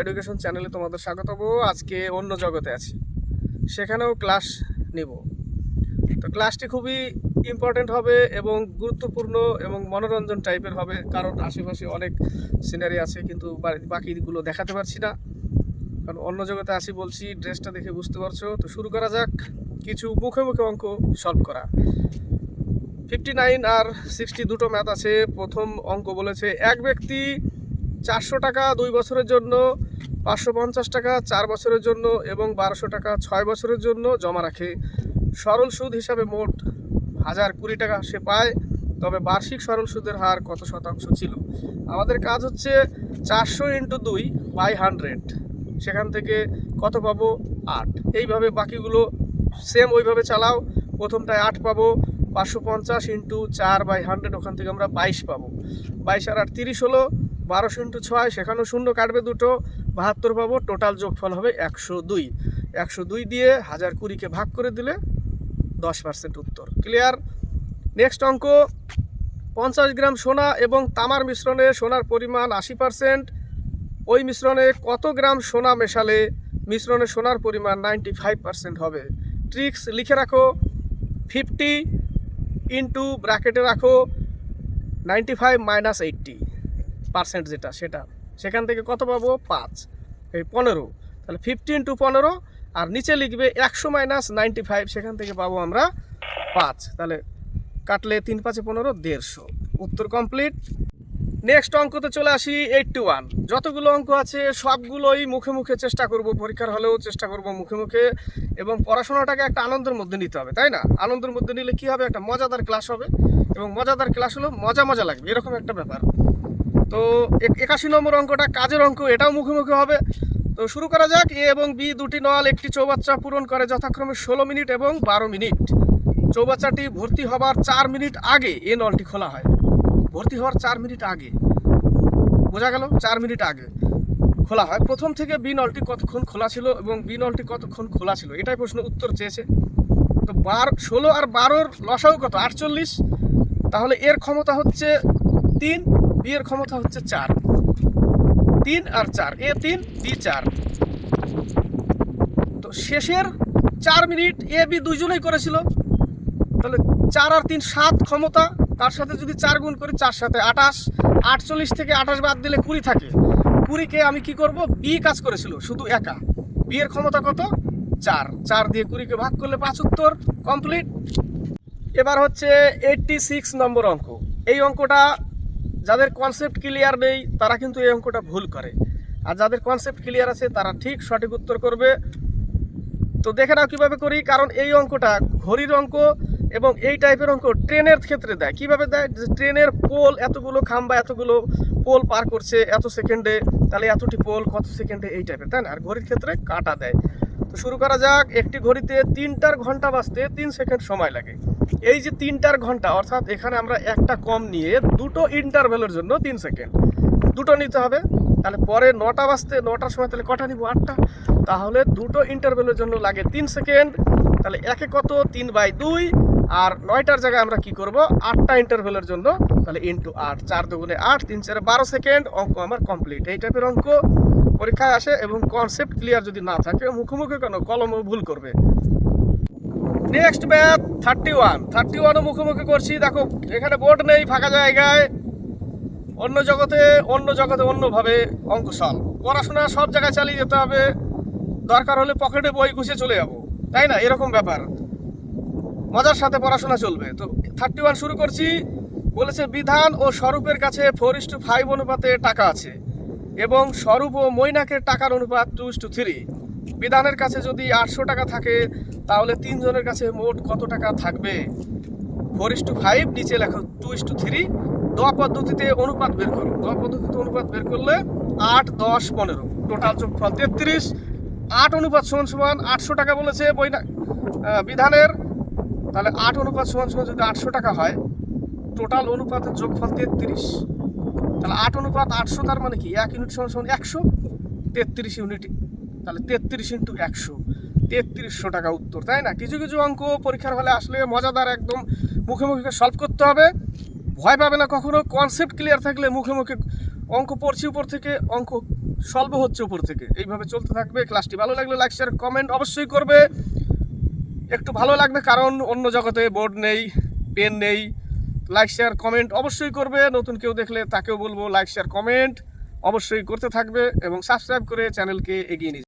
Education চ্যানেলে তোমাদের স্বাগত আজকে অন্য জগতে আছি। সেখানেও ক্লাস নিব। তো ক্লাসটি খুবই ইম্পর্টেন্ট হবে এবং গুরুত্বপূর্ণ এবং মনোরঞ্জন টাইপের হবে, কারণ আশেপাশে অনেক সিনারি আছে, কিন্তু বাকিগুলো দেখাতে পারছি না। কারণ অন্য জগতে আসি বলছি ড্রেসটা দেখে বুঝতে পারছ। তো শুরু করা যাক। কিছু মুখে মুখে অঙ্ক সলভ করা। ফিফটি নাইন আর সিক্সটি দুটো ম্যাথ আছে। প্রথম অঙ্ক বলেছে, এক ব্যক্তি চারশো টাকা দুই বছরের জন্য, পাঁচশো পঞ্চাশ টাকা চার বছরের জন্য এবং বারোশো টাকা ছয় বছরের জন্য জমা রাখে। সরল সুদ হিসাবে মোট হাজার কুড়ি টাকা সে পায়, তবে বার্ষিক সরল সুদের হার কত শতাংশ ছিল? আমাদের কাজ হচ্ছে চারশো ইন্টু দুই বাই হান্ড্রেড। সেখান থেকে কত পাবো? আট। এইভাবে বাকিগুলো সেম ওইভাবে চালাও। প্রথমটায় আট পাবো, পাঁচশো পঞ্চাশ ইন্টু চার বাই হান্ড্রেড, ওখান থেকে আমরা বাইশ পাবো। বাইশ আর আট তিরিশ হলো বারোশো ইন্টু ছয়, সেখানেও শূন্য কাটবে দুটো, বাহাত্তর পাবো, টোটাল যোগফল হবে একশো দুই। একশো দুই দিয়ে হাজার কুড়িকে ভাগ করে দিলে দশ পার্সেন্ট উত্তর। ক্লিয়ার নেক্সট অঙ্ক, পঞ্চাশ গ্রাম সোনা এবং তামার মিশ্রণে সোনার পরিমাণ আশি পার্সেন্ট। ওই মিশ্রণে কত গ্রাম সোনা মেশালে মিশ্রণে সোনার পরিমাণ নাইনটি ফাইভ পার্সেন্ট হবে? ট্রিক্স লিখে রাখো ফিফটি ইন্টু ব্র্যাকেটে রাখো, ninety five minus eighty. Percent যেটা, সেটা। সেখান থেকে কত পাবো? পাঁচ। এই পনেরো। তাহলে ফিফটি ইন্টু পনেরো, আর নিচে লিখবে একশো মাইনাস নাইনটি ফাইভ সেখান থেকে পাবো আমরা পাঁচ। তাহলে কাটলে তিন পাঁচে পনেরো, দেড়শো। উত্তর কমপ্লিট নেক্সট অঙ্কতে চলে আসি এইটটি ওয়ান যতগুলো অঙ্ক আছে, সবগুলোই মুখে মুখে চেষ্টা করব, পরীক্ষার হলেও চেষ্টা করব মুখে মুখে, এবং পড়াশোনাটাকে একটা আনন্দের মধ্যে নিতে হবে, তাই না? আনন্দের মধ্যে নিলে কী হবে? একটা মজাদার ক্লাস হবে, এবং মজাদার ক্লাস হলো মজা মজা লাগবে, এরকম একটা ব্যাপার। তো একাশি নম্বর অঙ্কটা কাজের অঙ্ক, এটাও মুখে মুখে হবে। তো শুরু করা যাক, এ এবং বি দুটি নল, একটি চৌবাচ্চা পূরণ করে যথাক্রমে ষোলো মিনিট এবং বারো মিনিট। চৌবাচ্চাটি ভর্তি হবার চার মিনিট আগে এ নলটি খোলা হয়। ভর্তি হওয়ার চার মিনিট আগে। বোঝা গেল, চার মিনিট আগে খোলা হয়। প্রথম থেকে বি নলটি কতক্ষণ খোলা ছিল এবং বি নলটি কতক্ষণ খোলা ছিল, এটাই প্রশ্ন উত্তর চেয়েছে। তো বার ষোলো আর বারোর লসাও কত? আটচল্লিশ। তাহলে এর ক্ষমতা হচ্ছে তিন। বি এর ক্ষমতা হচ্ছে চার। তিন আর চার, এ তিন, বি চার। তো শেষের চার মিনিট এ, বি দুইজনেই করেছিল। তাহলে চার আর তিন সাত ক্ষমতা, তার সাথে যদি চার গুণ করি, চার সাথে আঠাশ। আটচল্লিশ থেকে আঠাশ বাদ দিলে কুড়ি থাকে। কুড়িকে আমি কি করব? বি কাজ করেছিল, শুধু একা। বিয়ের ক্ষমতা কত? চার। চার দিয়ে কুড়িকে ভাগ করলে পাঁচ উত্তর, কমপ্লিট। এবার হচ্ছে এইটটি সিক্স নম্বর অঙ্ক। এই অঙ্কটা যাদের কনসেপ্ট ক্লিয়ার নেই, তারা কিন্তু এই অঙ্কটা ভুল করে। আর যাদের কনসেপ্ট ক্লিয়ার আছে, তারা ঠিক সঠিক উত্তর করবে। তো দেখে নাও কীভাবে করি, কারণ এই অঙ্কটা ঘড়ির অঙ্ক এবং এই টাইপের অঙ্ক ট্রেনের ক্ষেত্রে দেয়। কীভাবে দেয়? যে ট্রেনের পোল এতগুলো খাম্বা, এতগুলো পোল পার করছে, এত সেকেন্ডে, তাহলে এতটি পোল কত সেকেন্ডে এই টাইপের তাই না? আর ঘড়ির ক্ষেত্রে কাটা দেয়। তো শুরু করা যাক, একটি ঘড়িতে তিনটার ঘণ্টা বাজতে তিন সেকেন্ড সময় লাগে। এই যে তিনটার ঘণ্টা, অর্থাৎ এখানে আমরা একটা কম নিয়ে দুটো ইন্টারভেলের জন্য তিন সেকেন্ড। দুটো নিতে হবে, তাহলে পরে নটা বাজতে, নটার সময় তাহলে কটা নিব? আটটা। তাহলে দুটো ইন্টারভেলের জন্য লাগে তিন সেকেন্ড। তাহলে একে কত? তিন বাই দুই। আর নয়টার জায়গায় আমরা কি করব? আটটা ইন্টারভেলের জন্য, তাহলে ইন্টু আট, চার দুগুণে আট, তিন চারে বারো সেকেন্ড, অঙ্ক আমার কমপ্লিট এই টাইপের অঙ্ক। পরীক্ষায় আসে এবং কনসেপ্ট ক্লিয়ার যদি না থাকে, মুখোমুখি কেন কলমও ভুল করবে। Next math thirty one thirty ওয়ানও মুখোমুখি করছি, দেখো, এখানে বোর্ড নেই, ফাঁকা জায়গায়। অন্য জগতে অন্য জগতে অন্যভাবে অঙ্ক সলভ পড়াশোনা সব জায়গায় চালিয়ে যেতে হবে। দরকার হলে পকেটে বই গুছিয়ে চলে যাব। তাই না? এরকম ব্যাপার। মজার সাথে পড়াশোনা চলবে। তো থার্টি ওয়ান শুরু করছি। বলেছে, বিধান ও স্বরূপের কাছে ফোর ইস টু ফাইভ অনুপাতে টাকা আছে। এবং স্বরূপ ও মৈনাকের টাকার অনুপাত টু টু থ্রি বিধানের কাছে যদি আটশো টাকা থাকে তাহলে তিনজনের কাছে মোট কত টাকা থাকবে? ফোর ইস টু ফাইভ নিচে লেখো টু ইস টু থ্রি দ পদ্ধতিতে অনুপাত বের করো। দ পদ্ধতিতে অনুপাত বের করলে আট দশ পনেরো। টোটাল যোগফল তেত্রিশ। আট অনুপাত সমান সমান আটশো টাকা বলেছে বই না আহ, বিধানের। তাহলে আট অনুপাত সমান সমান যদি আটশো টাকা হয় টোটাল অনুপাতের যোগফল তেত্রিশ। তাহলে আট অনুপাত আটশো তার মানে কি? এক ইউনিট সমান সমান একশো, তেত্রিশ ইউনিট তাহলে তেত্রিশ ইন্টু একশো, তেত্রিশশো টাকা উত্তর, তাই না? কিছু কিছু অঙ্ক পরীক্ষার হলে আসলে মজাদার একদম মুখে মুখে সলভ করতে হবে। ভয় পাবে না কখনো কনসেপ্ট ক্লিয়ার থাকলে মুখে মুখে অঙ্ক পড়ছি উপর থেকে, অঙ্ক সলভ হচ্ছে উপর থেকে। এইভাবে চলতে থাকবে। ক্লাসটি ভালো লাগলে লাইক শেয়ার কমেন্ট অবশ্যই করবে। একটু ভালো লাগবে কারণ অন্য জগতে বোর্ড নেই পেন নেই। লাইক শেয়ার কমেন্ট অবশ্যই করবে নতুন কেউ দেখলে তাকেও বলব লাইক শেয়ার কমেন্ট অবশ্যই করতে থাকবে এবং সাবস্ক্রাইব করে চ্যানেলকে এগিয়ে নিয়ে।